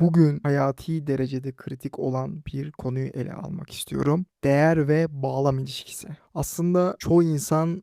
Bugün hayati derecede kritik olan bir konuyu ele almak istiyorum. Değer ve bağlam ilişkisi. Aslında çoğu insan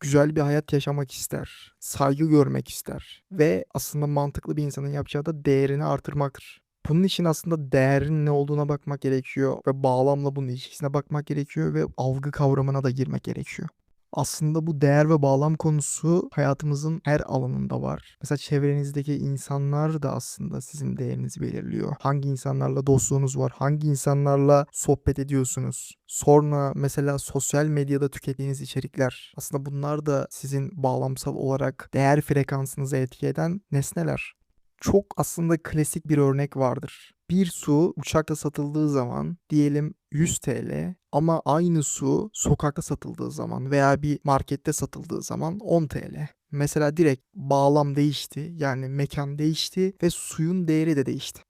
güzel bir hayat yaşamak ister, saygı görmek ister ve aslında mantıklı bir insanın yapacağı da değerini artırmaktır. Bunun için aslında değerin ne olduğuna bakmak gerekiyor ve bağlamla bunun ilişkisine bakmak gerekiyor ve algı kavramına da girmek gerekiyor. Aslında bu değer ve bağlam konusu hayatımızın her alanında var. Mesela çevrenizdeki insanlar da aslında sizin değerinizi belirliyor. Hangi insanlarla dostluğunuz var? Hangi insanlarla sohbet ediyorsunuz? Sonra mesela sosyal medyada tükettiğiniz içerikler. Aslında bunlar da sizin bağlamsal olarak değer frekansınızı etki eden nesneler. Çok aslında klasik bir örnek vardır. Bir su uçakta satıldığı zaman diyelim 100 TL ama aynı su sokakta satıldığı zaman veya bir markette satıldığı zaman 10 TL. Mesela direkt bağlam değişti. Yani mekan değişti ve suyun değeri de değişti.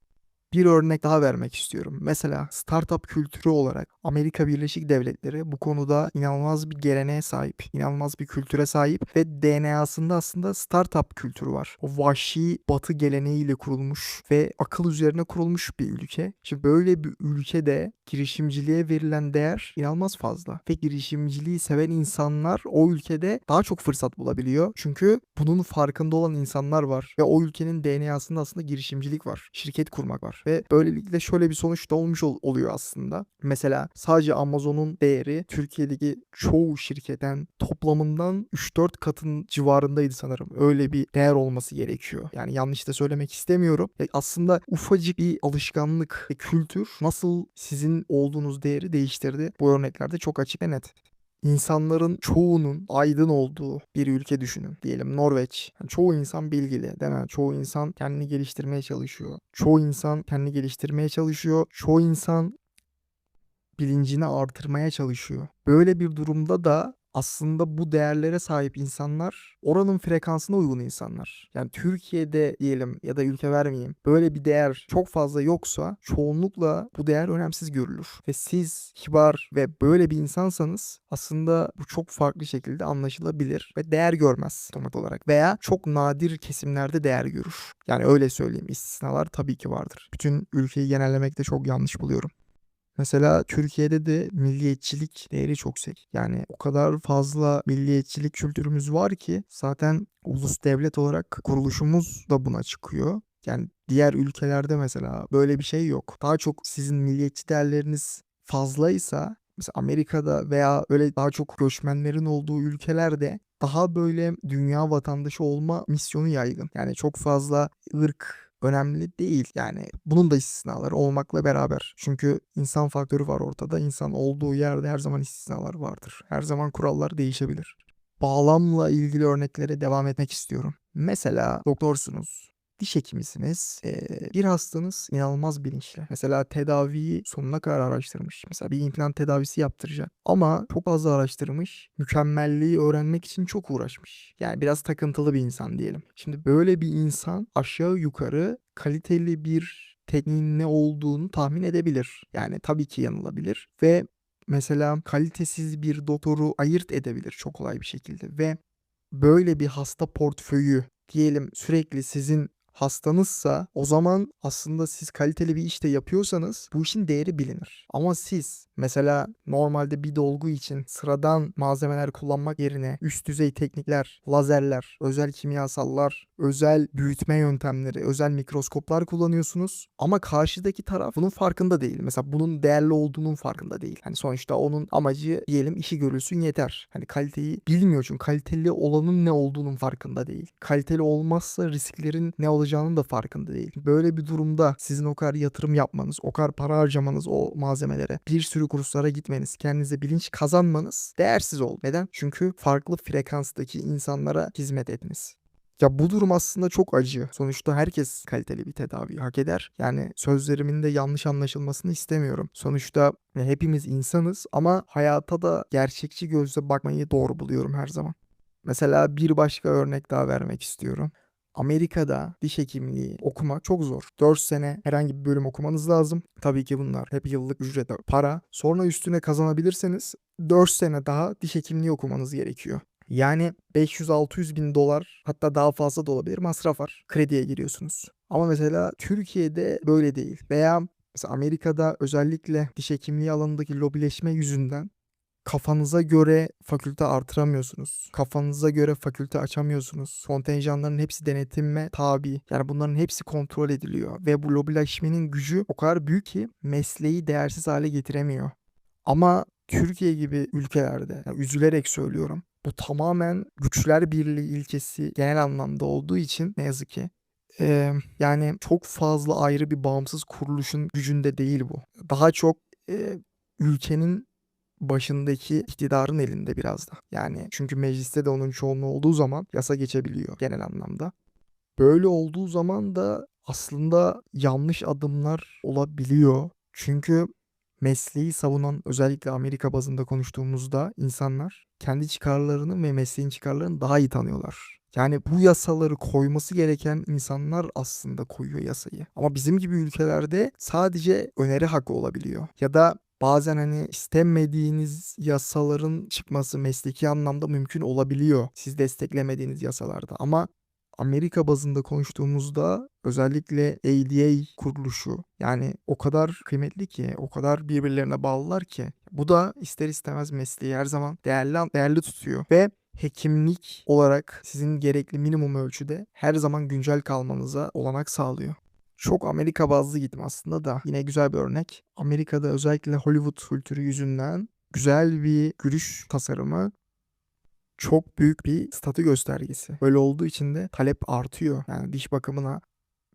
Bir örnek daha vermek istiyorum. Mesela startup kültürü olarak Amerika Birleşik Devletleri bu konuda inanılmaz bir geleneğe sahip, inanılmaz bir kültüre sahip ve DNA'sında aslında startup kültürü var. O vahşi batı geleneğiyle kurulmuş ve akıl üzerine kurulmuş bir ülke. Şimdi böyle bir ülkede girişimciliğe verilen değer inanılmaz fazla. Ve girişimciliği seven insanlar o ülkede daha çok fırsat bulabiliyor. Çünkü bunun farkında olan insanlar var. Ve o ülkenin DNA'sında aslında girişimcilik var. Şirket kurmak var. Ve böylelikle şöyle bir sonuç da olmuş ol- oluyor aslında. Mesela sadece Amazon'un değeri Türkiye'deki çoğu şirketten toplamından 3-4 katın civarındaydı sanırım. Öyle bir değer olması gerekiyor. Yani yanlış da söylemek istemiyorum. Ya aslında ufacık bir alışkanlık kültür nasıl sizin olduğunuz değeri değiştirdi. Bu örneklerde çok açık ve net. İnsanların çoğunun aydın olduğu bir ülke düşünün. Diyelim Norveç. Yani çoğu insan bilgili değil mi? Çoğu insan kendini geliştirmeye çalışıyor. Çoğu insan kendini geliştirmeye çalışıyor. Çoğu insan bilincini artırmaya çalışıyor. Böyle bir durumda da aslında bu değerlere sahip insanlar oranın frekansına uygun insanlar. Yani Türkiye'de diyelim ya da ülke vermeyeyim böyle bir değer çok fazla yoksa çoğunlukla bu değer önemsiz görülür. Ve siz kibar ve böyle bir insansanız aslında bu çok farklı şekilde anlaşılabilir ve değer görmez otomatik olarak. Veya çok nadir kesimlerde değer görür. Yani öyle söyleyeyim istisnalar tabii ki vardır. Bütün ülkeyi genellemekte çok yanlış buluyorum. Mesela Türkiye'de de milliyetçilik değeri çok yüksek. Yani o kadar fazla milliyetçilik kültürümüz var ki zaten ulus devlet olarak kuruluşumuz da buna çıkıyor. Yani diğer ülkelerde mesela böyle bir şey yok. Daha çok sizin milliyetçi değerleriniz fazlaysa mesela Amerika'da veya öyle daha çok göçmenlerin olduğu ülkelerde daha böyle dünya vatandaşı olma misyonu yaygın. Yani çok fazla ırk önemli değil. Yani bunun da istisnaları olmakla beraber. Çünkü insan faktörü var ortada. İnsan olduğu yerde her zaman istisnalar vardır. Her zaman kurallar değişebilir. Bağlamla ilgili örneklere devam etmek istiyorum. Mesela doktorsunuz. Diş hekimisiniz. Ee, bir hastanız inanılmaz bilinçli. Mesela tedaviyi sonuna kadar araştırmış. Mesela bir implant tedavisi yaptıracak. Ama çok fazla araştırmış. Mükemmelliği öğrenmek için çok uğraşmış. Yani biraz takıntılı bir insan diyelim. Şimdi böyle bir insan aşağı yukarı kaliteli bir tekniğin ne olduğunu tahmin edebilir. Yani tabii ki yanılabilir ve mesela kalitesiz bir doktoru ayırt edebilir çok kolay bir şekilde ve böyle bir hasta portföyü diyelim sürekli sizin hastanızsa o zaman aslında siz kaliteli bir işte yapıyorsanız bu işin değeri bilinir. Ama siz mesela normalde bir dolgu için sıradan malzemeler kullanmak yerine üst düzey teknikler, lazerler, özel kimyasallar, özel büyütme yöntemleri, özel mikroskoplar kullanıyorsunuz. Ama karşıdaki taraf bunun farkında değil. Mesela bunun değerli olduğunun farkında değil. Hani sonuçta onun amacı diyelim işi görülsün yeter. Hani kaliteyi bilmiyor çünkü kaliteli olanın ne olduğunun farkında değil. Kaliteli olmazsa risklerin ne olacağının da farkında değil. Böyle bir durumda sizin o kadar yatırım yapmanız, o kadar para harcamanız o malzemelere, bir sürü kurslara gitmeniz, kendinize bilinç kazanmanız değersiz oldu. Neden? Çünkü farklı frekanstaki insanlara hizmet ettiniz. Ya bu durum aslında çok acı. Sonuçta herkes kaliteli bir tedavi hak eder. Yani sözlerimin de yanlış anlaşılmasını istemiyorum. Sonuçta hepimiz insanız ama hayata da gerçekçi gözle bakmayı doğru buluyorum her zaman. Mesela bir başka örnek daha vermek istiyorum. Amerika'da diş hekimliği okumak çok zor. 4 sene herhangi bir bölüm okumanız lazım. Tabii ki bunlar hep yıllık ücret para. Sonra üstüne kazanabilirseniz 4 sene daha diş hekimliği okumanız gerekiyor. Yani 500-600 bin dolar hatta daha fazla da olabilir masraf var. Krediye giriyorsunuz. Ama mesela Türkiye'de böyle değil. Veya mesela Amerika'da özellikle diş hekimliği alanındaki lobileşme yüzünden kafanıza göre fakülte artıramıyorsunuz. Kafanıza göre fakülte açamıyorsunuz. Kontenjanların hepsi denetime tabi. Yani bunların hepsi kontrol ediliyor. Ve bu lobileşmenin gücü o kadar büyük ki mesleği değersiz hale getiremiyor. Ama Türkiye gibi ülkelerde, yani üzülerek söylüyorum, bu tamamen güçler birliği ilkesi genel anlamda olduğu için ne yazık ki eee, yani çok fazla ayrı bir bağımsız kuruluşun gücünde değil bu. Daha çok eee, ülkenin başındaki iktidarın elinde biraz da. Yani çünkü mecliste de onun çoğunluğu olduğu zaman yasa geçebiliyor genel anlamda. Böyle olduğu zaman da aslında yanlış adımlar olabiliyor. Çünkü mesleği savunan özellikle Amerika bazında konuştuğumuzda insanlar kendi çıkarlarını ve mesleğin çıkarlarını daha iyi tanıyorlar. Yani bu yasaları koyması gereken insanlar aslında koyuyor yasayı. Ama bizim gibi ülkelerde sadece öneri hakkı olabiliyor. Ya da bazen hani istemediğiniz yasaların çıkması mesleki anlamda mümkün olabiliyor. Siz desteklemediğiniz yasalarda. Ama Amerika bazında konuştuğumuzda özellikle ADA kuruluşu yani o kadar kıymetli ki, o kadar birbirlerine bağlılar ki bu da ister istemez mesleği her zaman değerli değerli tutuyor ve hekimlik olarak sizin gerekli minimum ölçüde her zaman güncel kalmanıza olanak sağlıyor. Çok Amerika bazlı gittim aslında da yine güzel bir örnek. Amerika'da özellikle Hollywood kültürü yüzünden güzel bir gülüş tasarımı çok büyük bir statü göstergesi. Böyle olduğu için de talep artıyor. Yani diş bakımına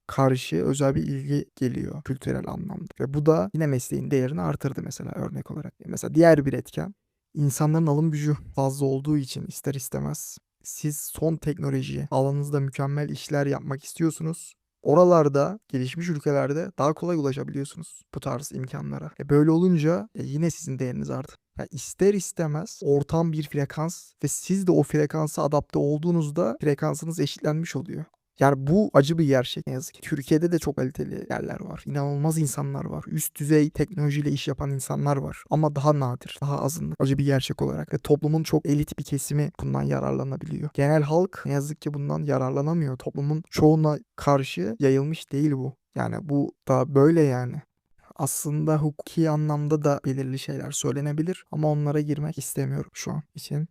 karşı özel bir ilgi geliyor kültürel anlamda. Ve bu da yine mesleğin değerini artırdı mesela örnek olarak. Mesela diğer bir etken insanların alım gücü fazla olduğu için ister istemez siz son teknoloji alanınızda mükemmel işler yapmak istiyorsunuz. Oralarda gelişmiş ülkelerde daha kolay ulaşabiliyorsunuz bu tarz imkanlara. E böyle olunca e, yine sizin değeriniz artıyor. Yani ister istemez ortam bir frekans ve siz de o frekansa adapte olduğunuzda frekansınız eşitlenmiş oluyor. Yani bu acı bir gerçek ne yazık ki. Türkiye'de de çok kaliteli yerler var. İnanılmaz insanlar var. Üst düzey teknolojiyle iş yapan insanlar var. Ama daha nadir, daha azınlık. Acı bir gerçek olarak. Ve toplumun çok elit bir kesimi bundan yararlanabiliyor. Genel halk ne yazık ki bundan yararlanamıyor. Toplumun çoğuna karşı yayılmış değil bu. Yani bu da böyle yani. Aslında hukuki anlamda da belirli şeyler söylenebilir ama onlara girmek istemiyorum şu an için.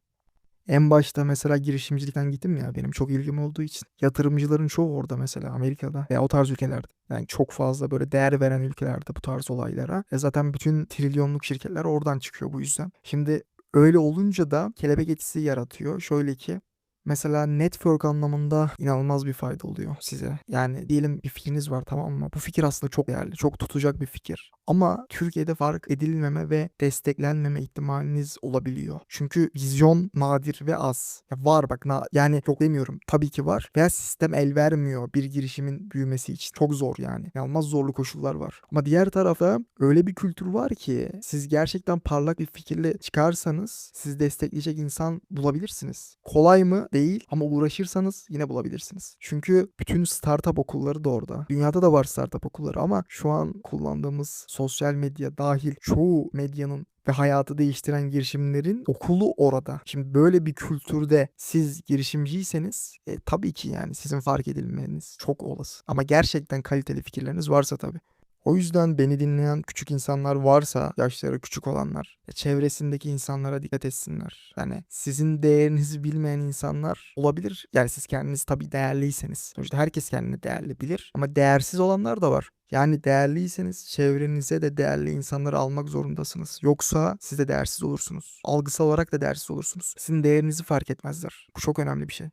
En başta mesela girişimcilikten gittim ya benim çok ilgim olduğu için. Yatırımcıların çoğu orada mesela Amerika'da veya o tarz ülkelerde. Yani çok fazla böyle değer veren ülkelerde bu tarz olaylara. E zaten bütün trilyonluk şirketler oradan çıkıyor bu yüzden. Şimdi öyle olunca da kelebek etkisi yaratıyor. Şöyle ki Mesela network anlamında inanılmaz bir fayda oluyor size. Yani diyelim bir fikriniz var tamam mı? Bu fikir aslında çok değerli, çok tutacak bir fikir. Ama Türkiye'de fark edilmeme ve desteklenmeme ihtimaliniz olabiliyor. Çünkü vizyon nadir ve az. Ya var bak na yani yok demiyorum. Tabii ki var. Veya sistem el vermiyor bir girişimin büyümesi için. Çok zor yani. İnanılmaz zorlu koşullar var. Ama diğer tarafta öyle bir kültür var ki siz gerçekten parlak bir fikirle çıkarsanız sizi destekleyecek insan bulabilirsiniz. Kolay mı? Değil ama uğraşırsanız yine bulabilirsiniz. Çünkü bütün startup okulları da orada. Dünyada da var startup okulları ama şu an kullandığımız sosyal medya dahil çoğu medyanın ve hayatı değiştiren girişimlerin okulu orada. Şimdi böyle bir kültürde siz girişimciyseniz e, tabii ki yani sizin fark edilmeniz çok olası. Ama gerçekten kaliteli fikirleriniz varsa tabii. O yüzden beni dinleyen küçük insanlar varsa, yaşları küçük olanlar, e, çevresindeki insanlara dikkat etsinler. Yani sizin değerinizi bilmeyen insanlar olabilir. Yani siz kendiniz tabii değerliyseniz. Sonuçta herkes kendini değerli bilir ama değersiz olanlar da var. Yani değerliyseniz çevrenize de değerli insanları almak zorundasınız. Yoksa siz de değersiz olursunuz. Algısal olarak da değersiz olursunuz. Sizin değerinizi fark etmezler. Bu çok önemli bir şey.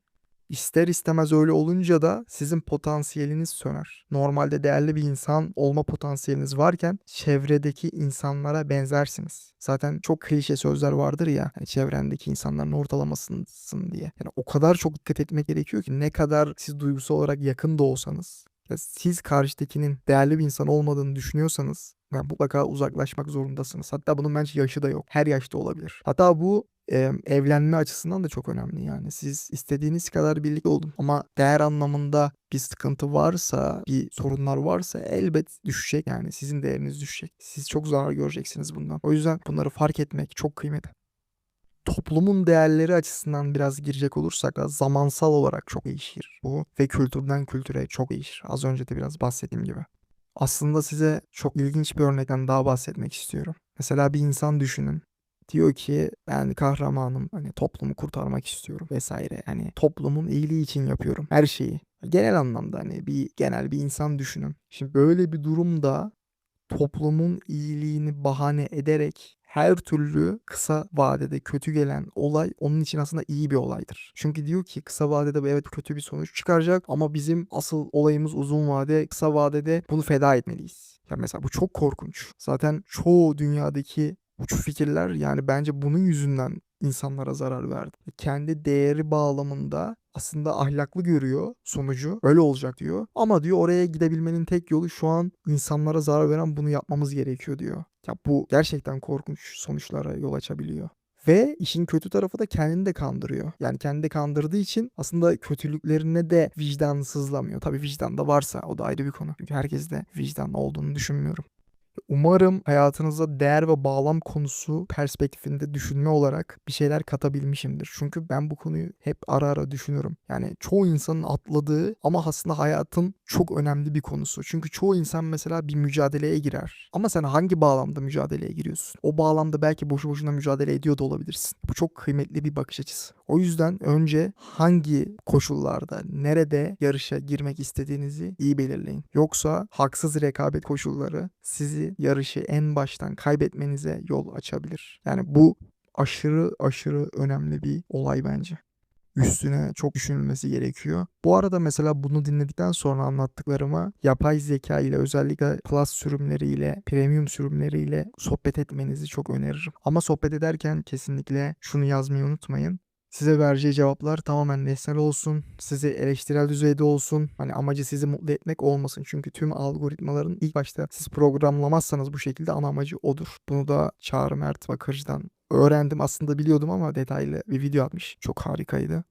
İster istemez öyle olunca da sizin potansiyeliniz söner. Normalde değerli bir insan olma potansiyeliniz varken çevredeki insanlara benzersiniz. Zaten çok klişe sözler vardır ya hani çevrendeki insanların ortalamasısın diye. Yani o kadar çok dikkat etmek gerekiyor ki ne kadar siz duygusal olarak yakın da olsanız siz karşıdakinin değerli bir insan olmadığını düşünüyorsanız yani mutlaka uzaklaşmak zorundasınız. Hatta bunun bence yaşı da yok. Her yaşta olabilir. Hatta bu e, evlenme açısından da çok önemli yani. Siz istediğiniz kadar birlikte olun ama değer anlamında bir sıkıntı varsa, bir sorunlar varsa elbet düşecek yani. Sizin değeriniz düşecek. Siz çok zarar göreceksiniz bundan. O yüzden bunları fark etmek çok kıymetli. Toplumun değerleri açısından biraz girecek olursak da zamansal olarak çok değişir bu ve kültürden kültüre çok değişir. Az önce de biraz bahsettiğim gibi. Aslında size çok ilginç bir örnekten daha bahsetmek istiyorum. Mesela bir insan düşünün. Diyor ki ben kahramanım hani toplumu kurtarmak istiyorum vesaire. Hani toplumun iyiliği için yapıyorum her şeyi. Genel anlamda hani bir genel bir insan düşünün. Şimdi böyle bir durumda toplumun iyiliğini bahane ederek her türlü kısa vadede kötü gelen olay onun için aslında iyi bir olaydır. Çünkü diyor ki kısa vadede evet kötü bir sonuç çıkaracak ama bizim asıl olayımız uzun vade, kısa vadede bunu feda etmeliyiz. Ya mesela bu çok korkunç. Zaten çoğu dünyadaki uç fikirler yani bence bunun yüzünden insanlara zarar verdi. Kendi değeri bağlamında aslında ahlaklı görüyor sonucu. Öyle olacak diyor. Ama diyor oraya gidebilmenin tek yolu şu an insanlara zarar veren bunu yapmamız gerekiyor diyor. Ya bu gerçekten korkunç sonuçlara yol açabiliyor. Ve işin kötü tarafı da kendini de kandırıyor. Yani kendini de kandırdığı için aslında kötülüklerine de vicdansızlamıyor. Tabii vicdan da varsa o da ayrı bir konu. Çünkü herkeste vicdan olduğunu düşünmüyorum. Umarım hayatınıza değer ve bağlam konusu perspektifinde düşünme olarak bir şeyler katabilmişimdir. Çünkü ben bu konuyu hep ara ara düşünüyorum. Yani çoğu insanın atladığı ama aslında hayatın çok önemli bir konusu. Çünkü çoğu insan mesela bir mücadeleye girer. Ama sen hangi bağlamda mücadeleye giriyorsun? O bağlamda belki boşu boşuna mücadele ediyor da olabilirsin. Bu çok kıymetli bir bakış açısı. O yüzden önce hangi koşullarda, nerede yarışa girmek istediğinizi iyi belirleyin. Yoksa haksız rekabet koşulları sizi yarışı en baştan kaybetmenize yol açabilir. Yani bu aşırı aşırı önemli bir olay bence. Üstüne çok düşünülmesi gerekiyor. Bu arada mesela bunu dinledikten sonra anlattıklarıma yapay zeka ile özellikle plus sürümleriyle, premium sürümleriyle sohbet etmenizi çok öneririm. Ama sohbet ederken kesinlikle şunu yazmayı unutmayın. Size vereceği cevaplar tamamen nesnel olsun. Sizi eleştirel düzeyde olsun. Hani amacı sizi mutlu etmek olmasın. Çünkü tüm algoritmaların ilk başta siz programlamazsanız bu şekilde ana amacı odur. Bunu da Çağrı Mert Bakırcı'dan öğrendim. Aslında biliyordum ama detaylı bir video atmış. Çok harikaydı.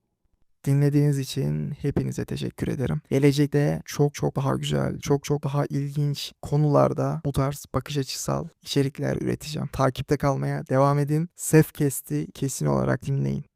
Dinlediğiniz için hepinize teşekkür ederim. Gelecekte çok çok daha güzel, çok çok daha ilginç konularda bu tarz bakış açısal içerikler üreteceğim. Takipte kalmaya devam edin. Sefkest'i kesin olarak dinleyin.